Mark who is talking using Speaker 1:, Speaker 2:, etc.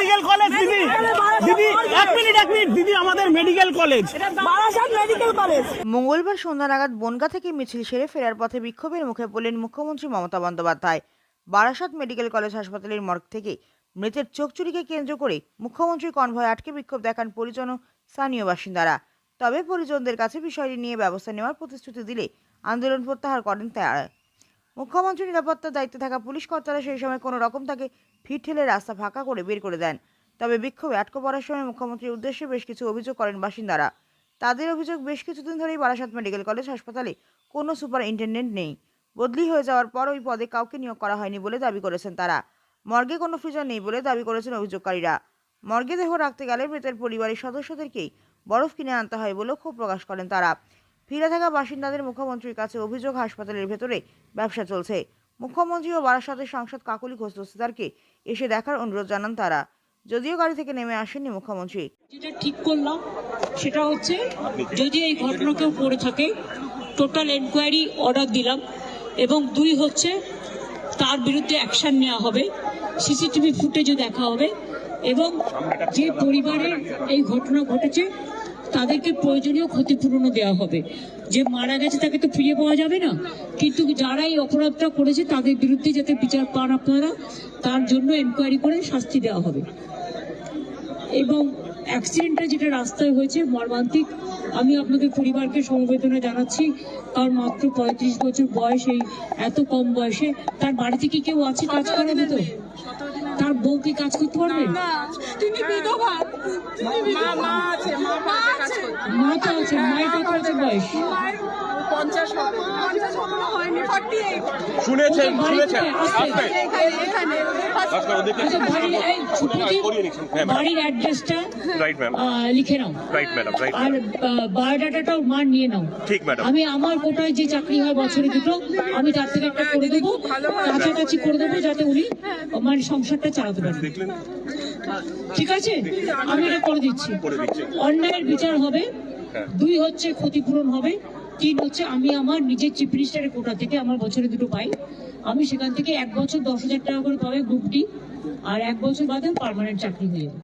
Speaker 1: Medical college দিদি। দিদি এক মিনিট এক মিনিট। দিদি আমাদের medical college
Speaker 2: Barasat medical college
Speaker 3: মঙ্গলবার সন্ধ্যা নাগাদ বনগা থেকে মিছিল সেরে ফেরার পথে বিক্ষোভের মুখে পড়লেন মুখ্যমন্ত্রী মমতা বন্দ্যোপাধ্যায়। বারাসাত মেডিকেল কলেজ হাসপাতালের মর্গ থেকে মৃতের চোখ চুরিকে কেন্দ্র করে মুখ্যমন্ত্রী কনভয় আটকে বিক্ষোভ দেখান পরিজন ও স্থানীয় বাসিন্দারা। তবে পরিজনদের কাছে বিষয়টি নিয়ে ব্যবস্থা নেওয়ার প্রতিশ্রুতি দিলে আন্দোলন প্রত্যাহার করেন তারা। মুখ্যমন্ত্রী নিরাপত্তার দায়িত্বে থাকা পুলিশ কর্তারা সেই সময় কোনো রকম তাকে ভিড় ঠেলে রাস্তা ফাঁকা করে বের করে দেন। তবে বিক্ষোভে আটকে পড়ার সময় মুখ্যমন্ত্রীর উদ্দেশ্যে বেশ কিছু অভিযোগ করেন বাসিন্দারা। তাদের অভিযোগ, বেশ কিছুদিন ধরেই বারাসাত মেডিকেল কলেজ হাসপাতালে কোনো সুপারিনটেন্ডেন্ট নেই। বদলি হয়ে যাওয়ার পর ওই পদে কাউকে নিয়োগ করা হয়নি বলে দাবি করেছেন তারা। মর্গে কোনো ফ্রিজার নেই বলে দাবি করেছেন অভিযোগকারীরা। মর্গে দেহ রাখতে গেলে মৃতের পরিবারের সদস্যদেরকেই বরফ কিনে আনতে হয় বলেও ক্ষোভ প্রকাশ করেন তারা। ফিরে থাকা বাসিন্দাদের মুখ্যমন্ত্রীর কাছে অভিযোগ, হাসপাতালের ভেতরে ব্যবসা চলছে। মুখ্যমন্ত্রী ও বারাসাতের সাংসদ কাকলি ঘোষ দস্তিদারকে এসে দেখার অনুরোধ জানান তারা। যদিও গাড়ি থেকে নেমে আসেননি মুখ্যমন্ত্রী।
Speaker 4: যেটা ঠিক করলাম, সেটা হচ্ছে যদি এই ঘটনা কেউ পড়ে থাকে টোটাল এনকোয়ারি অর্ডার দিলাম এবং দুই হচ্ছে তার বিরুদ্ধে অ্যাকশন নেওয়া হবে সিসিটিভি ফুটেজও দেখা হবে এবং যে পরিবারের এই ঘটনা ঘটেছে তাদেরকে প্রয়োজনীয় ক্ষতিপূরণও দেওয়া হবে। যে মারা গেছে তাকে তো ফিরে পাওয়া যাবে না। কিন্তু যারা এই অপরাধটা করেছে তাদের বিরুদ্ধে যাতে বিচার পান আপনারা তার জন্য এনকোয়ারি করে শাস্তি দেওয়া হবে। এবং অ্যাক্সিডেন্টটা যেটা রাস্তায় হয়েছে মর্মান্তিক আমি আপনাদের পরিবারকে সমবেদনা জানাচ্ছি কারণ মাত্র পঁয়ত্রিশ বছর বয়স এই এত কম বয়সে। তার বাড়িতে কি কেউ আছে কাজ করে না তো তার বউ কি কাজ করতে পারবে?
Speaker 2: তিনি বিধবা মা মা আছে মা
Speaker 4: মায়ের কত বছর বয়স।
Speaker 5: শুনেছেন শুনেছেন।
Speaker 4: বাড়ির অ্যাড্রেসটা
Speaker 5: রাইট ম্যাম
Speaker 4: লিখে নাও।
Speaker 5: রাইট ম্যাডাম রাইট
Speaker 4: আর বায়োডাটাটাও মার নিয়ে নাও।
Speaker 5: ঠিক ম্যাডাম।
Speaker 4: আমি আমার কোটায় যে চাকরি হয় বছরে দুটো আমি তার থেকে একটা করে দেবো কাছাকাছি করে দেবো যাতে উনি মানে সংসারটা চালাতে পারেন ঠিক আছে? আমি এটা করে দিচ্ছি।
Speaker 5: করে দিচ্ছি।
Speaker 4: অন্যায়ের বিচার হবে। দুই হচ্ছে ক্ষতিপূরণ হবে, তিন হচ্ছে আমি আমার নিজের চিফ মিনিস্টারের কোটা থেকে আমার বছরে দুটো পাই। আমি সেখান থেকে এক বছর দশ হাজার টাকা করে পাবে গ্রুপ ডি, আর এক বছর বাদে পারমানেন্ট চাকরি হয়ে যাবে।